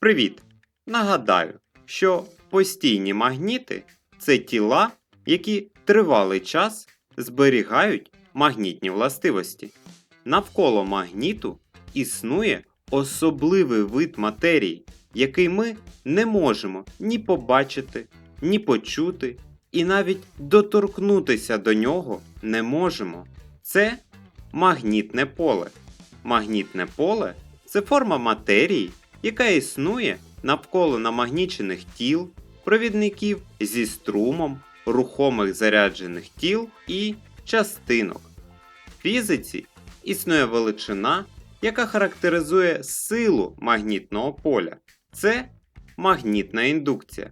Привіт! Нагадаю, що постійні магніти це тіла, які тривалий час зберігають магнітні властивості. Навколо магніту існує особливий вид матерії, який ми не можемо ні побачити, ні почути, і навіть доторкнутися до нього не можемо. Це магнітне поле. Магнітне поле це форма матерії, яка існує навколо намагнічених тіл, провідників зі струмом, рухомих заряджених тіл і частинок. В фізиці існує величина, яка характеризує силу магнітного поля. Це магнітна індукція.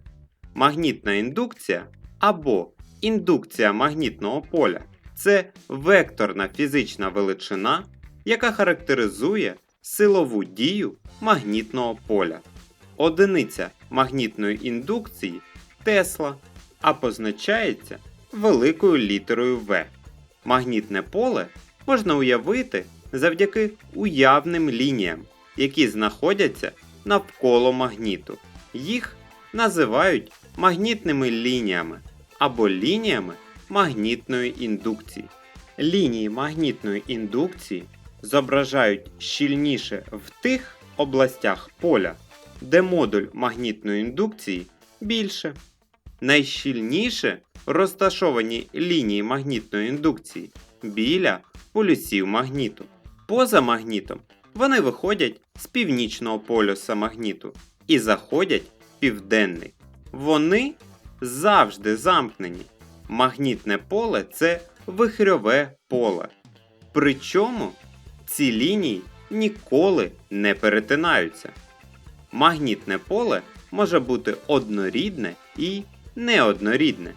Магнітна індукція або індукція магнітного поля це векторна фізична величина, яка характеризує силову дію магнітного поля. Одиниця магнітної індукції Тесла, а позначається великою літерою В. Магнітне поле можна уявити завдяки уявним лініям, які знаходяться навколо магніту. Їх називають магнітними лініями або лініями магнітної індукції. Лінії магнітної індукції зображають щільніше в тих областях поля, де модуль магнітної індукції більше. Найщільніше розташовані лінії магнітної індукції біля полюсів магніту. Поза магнітом вони виходять з північного полюса магніту і заходять в південний. Вони завжди замкнені. Магнітне поле це вихрьове поле. Причому ці лінії ніколи не перетинаються. Магнітне поле може бути однорідне і неоднорідне.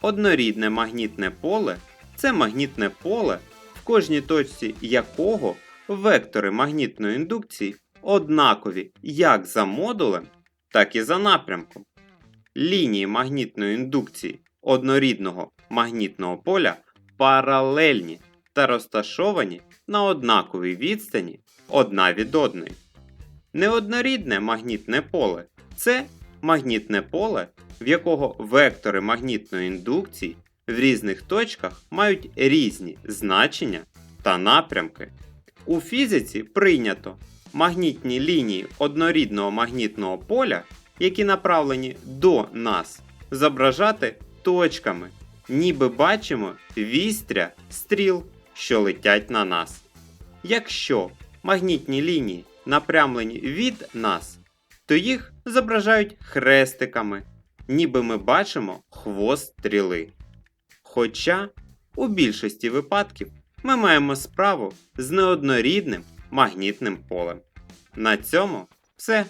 Однорідне магнітне поле це магнітне поле, в кожній точці якого вектори магнітної індукції однакові як за модулем, так і за напрямком. Лінії магнітної індукції однорідного магнітного поля паралельні та розташовані на однаковій відстані одна від одної. Неоднорідне магнітне поле це магнітне поле, в якого вектори магнітної індукції в різних точках мають різні значення та напрямки. У фізиці прийнято магнітні лінії однорідного магнітного поля, які направлені до нас, зображати точками, ніби бачимо вістря стріл, що летять на нас. Якщо магнітні лінії напрямлені від нас, то їх зображають хрестиками, ніби ми бачимо хвост стріли. Хоча у більшості випадків ми маємо справу з неоднорідним магнітним полем. На цьому все.